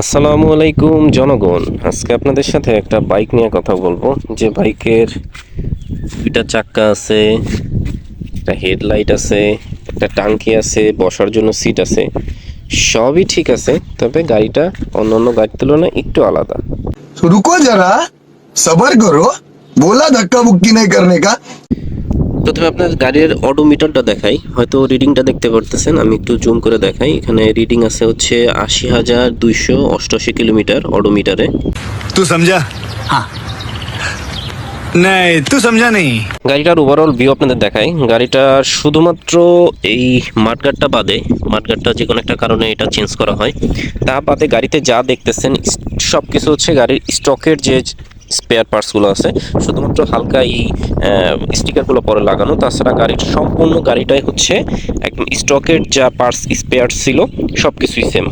আসসালামু আলাইকুম জনগণ। আজকে আপনাদের সাথে একটা বাইক নিয়ে কথা বলব। যে বাইকের দুইটা চাক্কা আছে, একটা হেডলাইট আছে, একটা টাঙ্কি আছে, বসার জন্য সিট আছে, সবই ঠিক আছে, তবে গাড়িটা অন্য অন্য গাড়ির তুলনায় একটু আলাদা। রুকো যারা, সবার করো, বলা ধাক্কা বুক্কি নেই কারণে কা। প্রথমে আপনার গাড়ির অডোমিটারটা দেখাই। হয়তো রিডিংটা দেখতে পারতেছেন আমি একটু জুম করে দেখাই। এখানে রিডিং আছে হচ্ছে আশি হাজার দুইশো অষ্টআশি কিলোমিটার অডোমিটারে তুই সমঝা গাড়িটার ওভারঅল ভিউ আপনাদের দেখায় গাড়িটা শুধুমাত্র এই মাঠগাটটা বাদে মাঠগাটটা যে কোনো একটা কারণে এটা চেঞ্জ করা হয়। তা বাদে গাড়িতে যা দেখতেছেন সব কিছু হচ্ছে গাড়ির স্টকের যে স্পেয়ার পার্টসগুলো আছে। শুধুমাত্র হালকা এই স্টিকারগুলো পরে লাগানো। তাছাড়া গাড়ির সম্পূর্ণ গাড়িটাই হচ্ছে একদম স্টকের যা পার্টস স্পেয়ার ছিল সব কিছুই সেম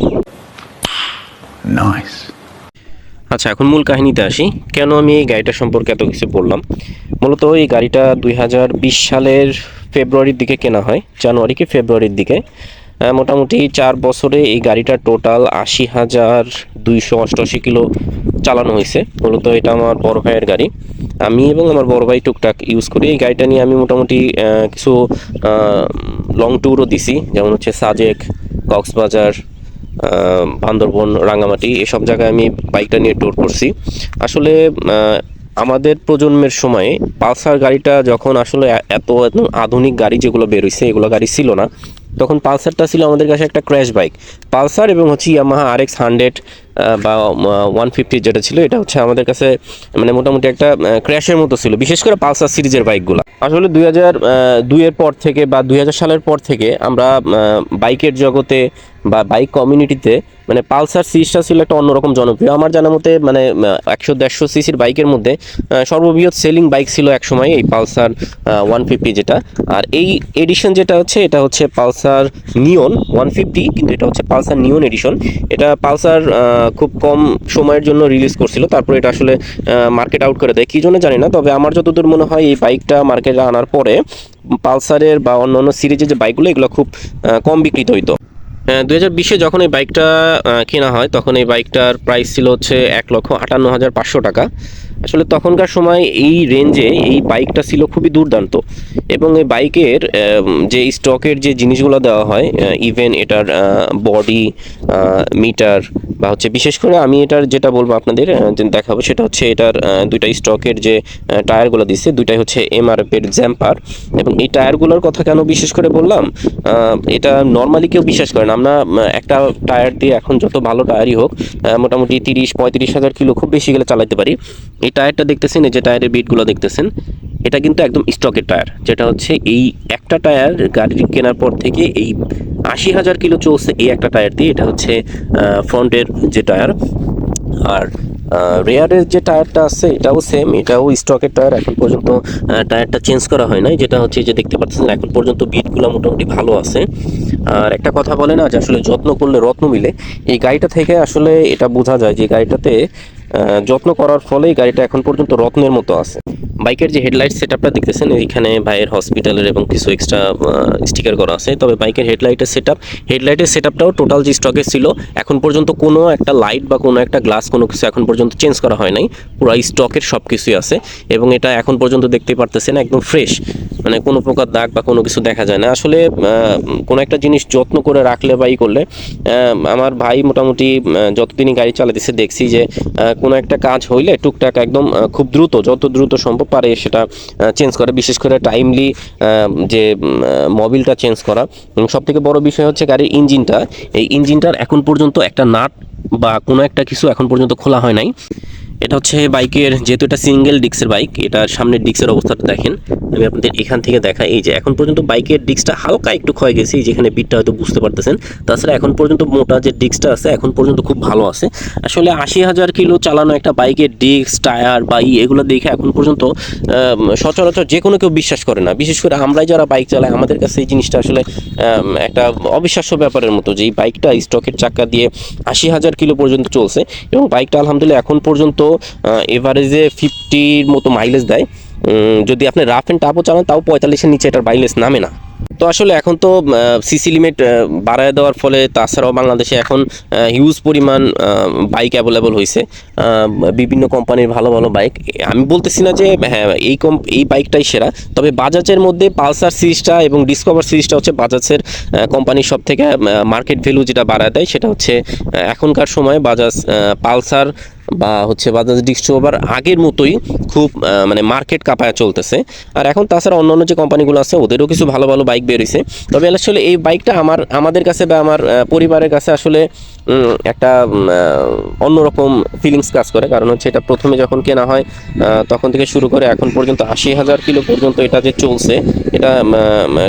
আচ্ছা এখন মূল কাহিনীতে আসি। কেন আমি এই গাড়িটা সম্পর্কে এত কিছু বললাম? মূলত এই গাড়িটা দুই হাজার বিশ সালের ফেব্রুয়ারির দিকে কেনা হয় জানুয়ারি কি ফেব্রুয়ারির দিকে। মোটামুটি চার বছরে এই গাড়িটা টোটাল আশি হাজার দুইশো অষ্টআশি কিলো চালানো হয়েছে। মূলত এটা আমার বড় ভাইয়ের গাড়ি। আমি এবং আমার বড় ভাই টুকটাক ইউজ করি। এই গাড়িটা নিয়ে আমি মোটামুটি কিছু লং ট্যুরও দিছি। যেমন হচ্ছে সাজেক, কক্সবাজার বান্দরবন রাঙামাটি এসব জায়গায় আমি বাইকটা নিয়ে ট্যুর করছি। আসলে আমাদের প্রজন্মের সময়ে পালসার গাড়িটা যখন আসলে এত আধুনিক গাড়ি যেগুলো বেরোইছে, এগুলো গাড়ি ছিল না, তখন পালসারটা ছিল আমাদের কাছে একটা ক্র্যাশ বাইক পালসার এবং হচ্ছে ইয়ামাহা আর এক্স হান্ড্রেড বা ওয়ান ফিফটি যেটা ছিল, এটা হচ্ছে আমাদের কাছে মানে মোটামুটি একটা ক্র্যাশের মতো ছিল। বিশেষ করে পালসার সিরিজের বাইকগুলো। আসলে দুই হাজার দুইয়ের পর থেকে বা দুই হাজার সালের পর থেকে আমরা বাইকের জগতে বা বাইক কমিউনিটিতে মানে পালসার সিরিজটা ছিল একটা অন্যরকম জনপ্রিয়। আমার জানা মতে মানে একশো দেড়শো সিসির বাইকের মধ্যে সর্ববৃহৎ সেলিং বাইক ছিল একসময় এই পালসার ওয়ান ফিফটি যেটা। আর এই এডিশন যেটা হচ্ছে, এটা হচ্ছে পালসার নিয়ন ওয়ান ফিফটি কিন্তু এটা হচ্ছে পালসার নিয়ন এডিশন এটা পালসার খুব কম সময়ের জন্য রিলিজ করছিল। তারপর এটা আসলে মার্কেট আউট করে দেয়। কী জন্য জানি না, তবে আমার যতদূর মনে হয় এই বাইকটা মার্কেটে আনার পরে পালসারের বা অন্য অন্য সিরিজের যে বাইকগুলো এগুলো খুব কম বিক্রিত হইতো। দু হাজার বিশে যখন এই বাইকটা কেনা হয়, তখন এই বাইকটার প্রাইস ছিল হচ্ছে এক লক্ষ আটান্ন হাজার পাঁচশো টাকা। আসলে তখনকার সময় এই রেঞ্জে এই বাইকটা ছিল খুবই দুর্দান্ত এবং এই বাইকের যে স্টকের যে জিনিসগুলো দেওয়া হয় ইভেন এটার বডি মিটার বা হচ্ছে বিশেষ করে আমি এটার যেটা বলব আপনাদের দেখাবো সেটা হচ্ছে এটার দুইটা স্টকের যে টায়ারগুলো দিচ্ছে দুইটাই হচ্ছে এমআরএফ এর জ্যাম্পার এবং এই টায়ারগুলোর কথা কেন বিশেষ করে বললাম এটা নর্মালি কেউ বিশ্বাস করে না। আমরা একটা টায়ার দিয়ে এখন যত ভালো টায়ারই হোক মোটামুটি তিরিশ পঁয়ত্রিশ হাজার কিলো খুব বেশি গেলে চালাতে পারি। এই টায়ারটা দেখতেছেন, এই যে টায়ারের বিটগুলো দেখতেছেন, এটা কিন্তু একদম স্টকের টায়ার। যেটা হচ্ছে এই একটা টায়ার গাড়ি কেনার পর থেকে এই আশি হাজার কিলো চলছে এই একটা টায়ার দিয়ে, এটা হচ্ছে ফ্রন্টের যে টায়ার, আর রেয়ারের যে টায়ারটা আছে, এটাও সেম এটাও স্টকের টায়ার। এখন পর্যন্ত টায়ারটা চেঞ্জ করা হয় নাই। যেটা হচ্ছে যে দেখতে পাচ্ছেন, এখন পর্যন্ত বিটগুলো মোটামুটি ভালো আছে। আর একটা কথা বলে না যে আসলে যত্ন করলে রত্ন মিলে। এই গাড়িটা থেকে আসলে এটা বোঝা যায় যে গাড়িটাতে যত্ন করার ফলেই গাড়িটা এখন পর্যন্ত রত্নের মতো আছে। বাইকের যে হেডলাইট সেটআপটা দেখতেছেন এইখানে ভাইয়ের হসপিটালের এবং কিছু এক্সট্রা স্টিকার করা আছে। তবে বাইকের হেডলাইটের সেটআপ, হেডলাইটের সেটআপটাও টোটাল যে স্টকে ছিল, এখন পর্যন্ত কোনো একটা লাইট বা কোনো একটা গ্লাস কোনো কিছু এখন পর্যন্ত চেঞ্জ করা হয় নাই। পুরো স্টকের সব কিছুই আছে এবং এটা এখন পর্যন্ত দেখতে পারতেছেন একদম ফ্রেশ মানে কোনো প্রকার দাগ বা কোনো কিছু দেখা যায় না। আসলে কোনো একটা জিনিস যত্ন করে রাখলে বা ই করলে আমার ভাই মোটামুটি যতদিনই গাড়ি চালাতেছে দেখছি যে কোনো একটা কাজ হইলে টুকটাক একদম খুব দ্রুত, যত দ্রুত সম্ভব পারে সেটা চেঞ্জ করে। বিশেষ করে টাইমলি যে মবিলটা চেঞ্জ করা। সব থেকে বড় বিষয় হচ্ছে গাড়ির ইঞ্জিনটা। এই ইঞ্জিনটার এখন পর্যন্ত একটা নাট বা কোনো একটা কিছু এখন পর্যন্ত খোলা হয় নাই। এটা হচ্ছে বাইকের, যেহেতু এটা সিঙ্গেল ডিক্সের বাইক, এটা সামনের ডিক্সের অবস্থাটা দেখেন। আমি আপনাদের এখান থেকে দেখাই, এই যে এখন পর্যন্ত বাইকের ডিক্সটা হালকা একটু ক্ষয় গেছে যেখানে বিটটা হয়তো বুঝতে পারতেছেন। তাছাড়া এখন পর্যন্ত মোটা যে ডিক্সটা আছে, এখন পর্যন্ত খুব ভালো আছে। আসলে আশি হাজার কিলো চালানো একটা বাইকের ডিক্স টায়ার বা ই, এগুলো দেখে এখন পর্যন্ত সচরাচর যে কোনো কেউ বিশ্বাস করে না। বিশেষ করে আমরাই যারা বাইক চালাই, আমাদের কাছে এই জিনিসটা আসলে একটা অবিশ্বাস্য ব্যাপারের মতো যে এই বাইকটা স্টকের চাকা দিয়ে আশি হাজার কিলো পর্যন্ত চলছে এবং বাইকটা আলহামদুলিল্লাহ এখন পর্যন্ত এভারেজে ফিফটির মতো মাইলেজ দেয়। যদি আপনি রাফ অ্যান্ড টাপও চালান, তাও পঁয়তাল্লিশের নিচে এটার মাইলেজ নামে না। তো আসলে এখন তো সিসি লিমিট বাড়ায় দেওয়ার ফলে তাছাড়াও বাংলাদেশে এখন হিউজ পরিমাণ বাইক অ্যাভেলেবল হয়েছে বিভিন্ন কোম্পানির ভালো ভালো বাইক আমি বলতেছি না যে হ্যাঁ এই কম এই বাইকটাই সেরা, তবে বাজাজের মধ্যে পালসার সিরিজটা এবং ডিসকভার সিরিজটা হচ্ছে বাজাজের কোম্পানির সব থেকে মার্কেট ভ্যালু যেটা বাড়ায় দেয়, সেটা হচ্ছে এখনকার সময় বাজাজ পালসার বা হচ্ছে বাজাজ ডিসকভার আগের মতোই খুব মানে মার্কেট কাঁপায় চলতেছে। আর এখন তাছাড়া অন্যান্য যে কোম্পানিগুলো আছে, ওদেরও কিছু ভালো ভালো বাইক বেরিয়েছে। তবে আসলে এই বাইকটা আমার, আমাদের কাছে বা আমার পরিবারের কাছে আসলে একটা অন্যরকম ফিলিংস কাজ করে। কারণ হচ্ছে এটা প্রথমে যখন কেনা হয় তখন থেকে শুরু করে এখন পর্যন্ত আশি হাজার কিলো পর্যন্ত এটা যে চলছে, এটা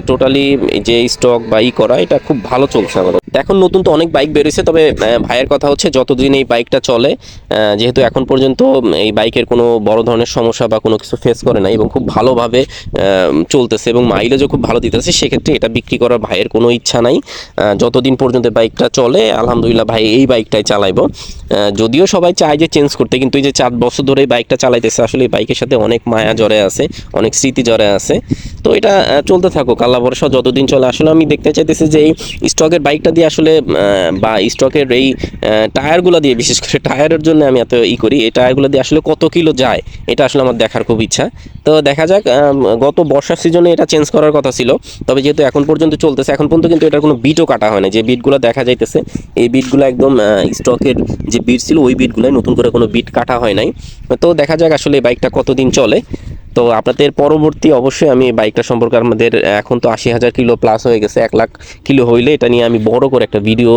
টোটালি যে স্টক বা ই করা, এটা খুব ভালো চলছে আমাদের। এখন নতুন তো অনেক বাইক বেরিয়েছে, তবে ভাইয়ের কথা হচ্ছে যতদিন এই বাইকটা চলে যেহেতু এখন পর্যন্ত এই বাইকের কোনো বড় ধরনের সমস্যা বা কোনো কিছু ফেস করে না এবং খুব ভালোভাবে চলতেছে এবং মাইলেজও খুব ভালো দিতেছে সেক্ষেত্রে এটা বিক্রি করার ভাইয়ের কোনো ইচ্ছা নাই। যতদিন পর্যন্ত বাইকটা চলে, আলহামদুলিল্লাহ ভাই এই বাইকটাই চালাইবো। যদিও সবাই চায় যে চেঞ্জ করতে, কিন্তু এই যে চার বছর ধরে বাইকটা চালাইতেছে, আসলে এই বাইকের সাথে অনেক মায়া জড়ে আছে, অনেক স্মৃতি জড়ে আছে। তো এটা চলতে থাকুক আল্লাহ ভরসা যতদিন চলে। আসলে আমি দেখতে চাইতেছি যে এই স্টকের বাইকটা দিয়ে আসলে বা স্টকের এই টায়ারগুলো দিয়ে, বিশেষ করে টায়ারের জন্য আমি এত ই করি, এই টায়ারগুলো দিয়ে আসলে কত কিলো যায়, এটা আসলে আমার দেখার খুব ইচ্ছা। তো দেখা যাক গত বর্ষার সিজনে এটা চেঞ্জ করার কথা ছিল, তবে যেহেতু এখন পর্যন্ত চলতেছে, এখন পর্যন্ত কিন্তু এটার কোনো বিটও কাটা হয় না যে বিটগুলো দেখা যাইতেছে, এই বিটগুলো একদম স্টকের যে বিট ছিল, ওই বিটগুলোই নতুন করে কোনো বিট কাটা হয় নাই। তো দেখা যাক আসলে এই বাইকটা কতদিন চলে। তো আপনাদের পরবর্তী অবশ্যই আমি বাইকটা সম্পর্কে আমাদের এখন তো আশি হাজার কিলো প্লাস হয়ে গেছে, এক লাখ কিলো হইলে এটা নিয়ে আমি বড় করে একটা ভিডিও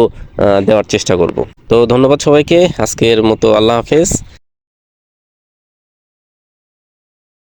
দেওয়ার চেষ্টা করব। তো ধন্যবাদ সবাইকে, আজকের মতো আল্লাহ হাফেজ।